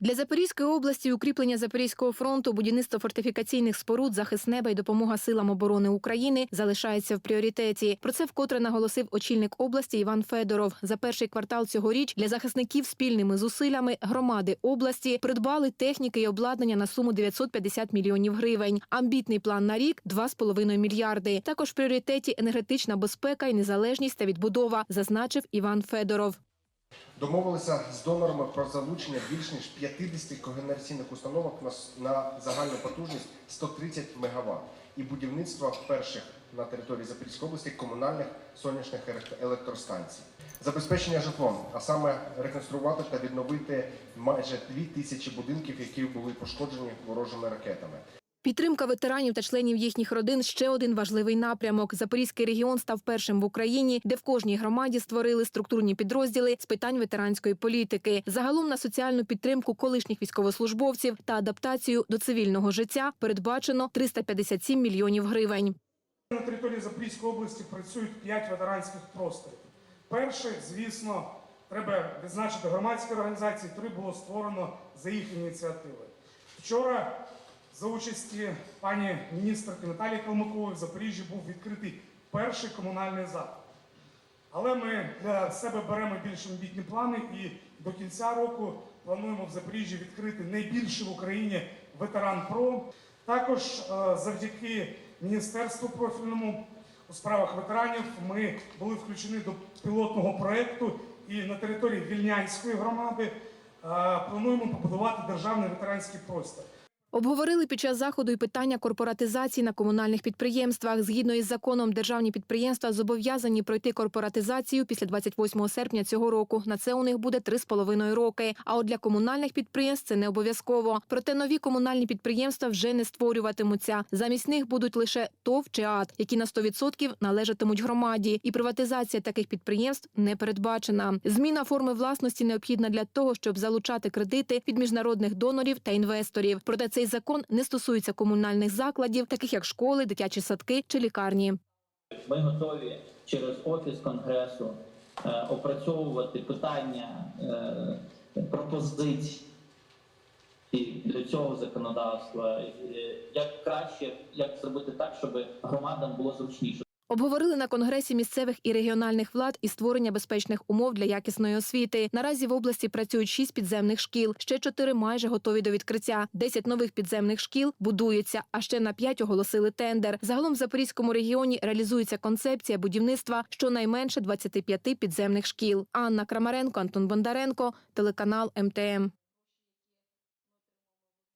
Для Запорізької області укріплення Запорізького фронту, будівництво фортифікаційних споруд, захист неба й допомога силам оборони України залишається в пріоритеті. Про це вкотре наголосив очільник області Іван Федоров. За перший квартал цьогоріч для захисників спільними зусиллями громади області придбали техніки і обладнання на суму 950 мільйонів гривень. Амбітний план на рік 2,5 мільярди. Також в пріоритеті енергетична безпека і незалежність та відбудова, зазначив Іван Федоров. Домовилися з донорами про залучення більш ніж 50 когенераційних установок на, загальну потужність 130 МВт і будівництво перших на території Запорізької області комунальних сонячних електростанцій. Забезпечення житлом, а саме реконструювати та відновити майже 2 тисячі будинків, які були пошкоджені ворожими ракетами. Підтримка ветеранів та членів їхніх родин ще один важливий напрямок. Запорізький регіон став першим в Україні, де в кожній громаді створили структурні підрозділи з питань ветеранської політики. Загалом на соціальну підтримку колишніх військовослужбовців та адаптацію до цивільного життя передбачено 357 мільйонів гривень. На території Запорізької області працюють 5 ветеранських просторів. Перше, звісно, треба відзначити громадські організації, три було створено за їх ініціативи. Вчора за участі пані міністерки Наталії Калмикової в Запоріжжі був відкритий перший комунальний заклад. Але ми для себе беремо більш амбітні плани і до кінця року плануємо в Запоріжжі відкрити найбільший в Україні ветеран ПРО. Також е, завдяки Міністерству профільному у справах ветеранів ми були включені до пілотного проєкту і на території Вільнянської громади е, плануємо побудувати державний ветеранський простір. Обговорили під час заходу і питання корпоратизації на комунальних підприємствах. Згідно із законом, державні підприємства зобов'язані пройти корпоратизацію після 28 серпня цього року. На це у них буде 3,5 роки. А от для комунальних підприємств це не обов'язково. Проте нові комунальні підприємства вже не створюватимуться. Замість них будуть лише ТОВ чи АТ, які на 100% належатимуть громаді. І приватизація таких підприємств не передбачена. Зміна форми власності необхідна для того, щоб залучати кредити від міжнародних донорів та інвесторів. Проте цей закон не стосується комунальних закладів, таких як школи, дитячі садки чи лікарні. Ми готові через офіс конгресу е, опрацьовувати питання е, пропозицій для цього законодавства, як краще, як зробити так, щоб громадам було зручніше. Обговорили на конгресі місцевих і регіональних влад і створення безпечних умов для якісної освіти. Наразі в області працюють шість підземних шкіл. Ще чотири майже готові до відкриття. Десять нових підземних шкіл будуються, а ще на п'ять оголосили тендер. Загалом в Запорізькому регіоні реалізується концепція будівництва щонайменше 25 підземних шкіл. Анна Крамаренко, Антон Бондаренко, телеканал МТМ.